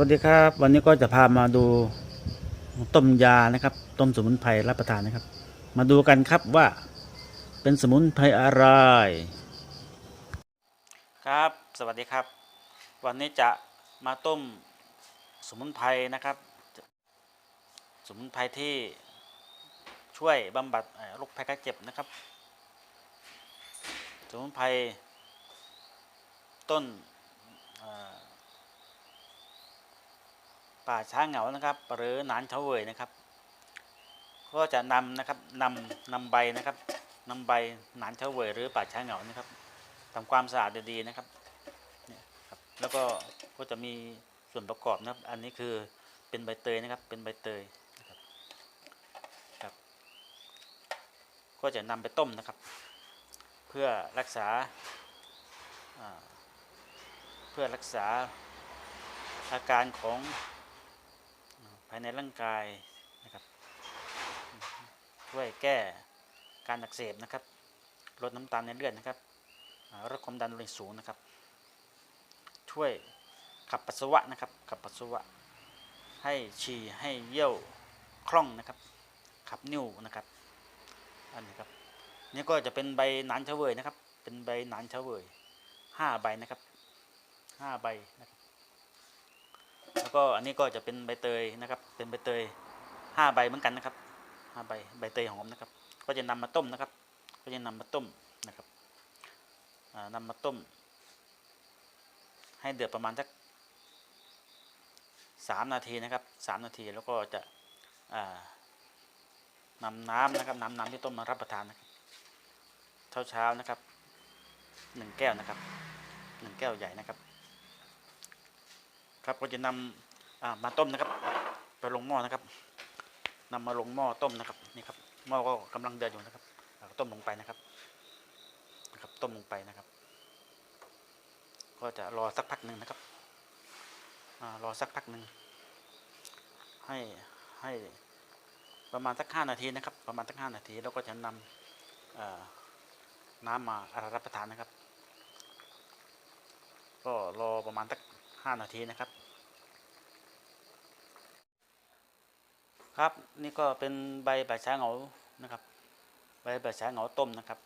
วัสดีครับ วันนี้ก็จะพามาดูต้มยานะครับ ต้มสมุนไพรรับประทานนะครับ มาดูกันครับว่าเป็นสมุนไพรอะไร ครับ สวัสดีครับ วันนี้จะมาต้มสมุนไพรนะครับ สมุนไพรที่ช่วยบำบัดโรคภัยไข้เจ็บนะครับ สมุนไพรต้น ป่าช้าเหงานะครับ หรือหนานเฉวยนะครับ ก็จะนำนะครับนำนำใบนะครับนำใบหนานเฉวยหรือป่าช้าเหงานะครับทำความสะอาดดีๆนะครับเนี่ยครับแล้วก็ก็จะมีส่วนประกอบนะครับ อันนี้คือเป็นใบเตยนะครับ เป็นใบเตยนะครับครับ ก็จะนำไปต้มนะครับ เพื่อรักษาาเพื่อรักษาอาการของายในร่างกายนะครับ ช่วยแก้การอักเสบนะครับ ลดน้ำตาลในเลือดนะครับลดความดันโลหิตสูงนะครับ ช่วยขับปัสสาวะนะครับ ขับปัสสาวะ ให้ฉี่ให้เยี่ยวคล่องนะครับ ขับนิ่วนะครับ อันนี้ครับ นี่ก็จะเป็นใบหนานเฉวยนะครับ เป็นใบหนานเฉวยห้าใบนะครับห้าใบนะครับ แล้วก็อันนี้ก็จะเป็นใบเตยนะครับ เป็นใบเตยห้าใบเหมือนกันนะครับห้าใบใบเตยหอมนะครับ ก็จะนำมาต้มนะครับ ก็จะนำมาต้มนะครับอ่านำมาต้ม ให้เดือดประมาณสักสามนาทีนะครับสามนาทีแล้วก็จะอ่านำน้ำนะครับน้ำน้ำที่ต้มมารับประทานนะครับเช้าเช้านะครับหนึ่งแก้วนะครับหนึ่งแก้วใหญ่นะครับ ครับก็จะนำมาต้มนะครับ ไปลงหม้อนะครับนำมาลงหม้อต้มนะครับนี่ครับหม้อก็กำลังเดือดอยู่นะครับต้มลงไปนะครับนะครับ ต้มลงไปนะครับ ก็จะรอสักพักหนึ่งนะครับอรอสักพักหนึ่งให้ให้ประมาณสักห้านาทีนะครับ ประมาณสักห้านาทีแล้วก็จะนำอ่าน้ำมารับประทานนะครับ ก็รอประมาณสักห้านาทีนะครับ ครับ นี่ก็เป็นใบใบช้าเหงานะครับ ใบใบช้าเหงาต้มนะครับ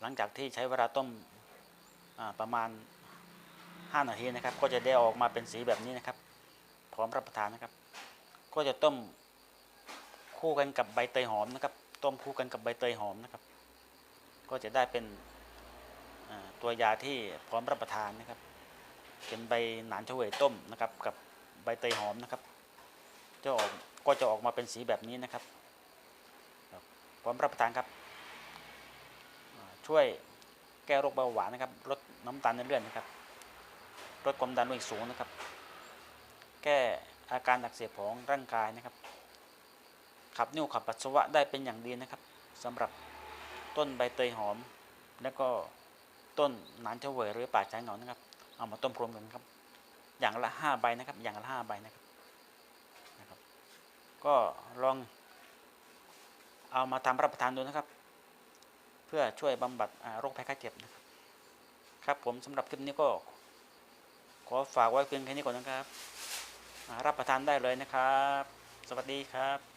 หลังจากที่ใช้เวลาต้มประมาณ 5 นาทีนะครับ ก็จะได้ออกมาเป็นสีแบบนี้นะครับ พร้อมรับประทานนะครับ ก็จะต้มคู่กันกับใบเตยหอมนะครับ ต้มคู่กันกับใบเตยหอมนะครับ ก็จะได้เป็นตัวยาที่พร้อมรับประทานนะครับ เป็นใบหนานเฉวยต้มนะครับ กับใบเตยหอมนะครับ จะออก ก็จะออกมาเป็นสีแบบนี้นะครับครับพร้อมรับประทานครับ ช่วยแก้โรคเบาหวานนะครับลดน้ำตาลในเลือดนะครับลดความดันโลหิตสูงนะครับ แก้อาการอักเสบของร่างกายนะครับ ขับนิ่วขับปัสสาวะได้เป็นอย่างดีนะครับสำหรับต้นใบเตยหอม แล้วก็ต้นหนานเฉวยหรือป่าช้าเหงานะครับ เอามาต้มรวมกันครับ อย่างละห้าใบนะครับ อย่างละห้าใบนะครับ ก็ลองเอามาทำรับประทานดูนะครับ เพื่อช่วยบำบัดโรคภัยไข้เจ็บนะครับครับผมสำหรับคลิปนี้ก็ขอฝากไว้เพียงแค่นี้ก่อนนะครับ รับประทานได้เลยนะครับ สวัสดีครับ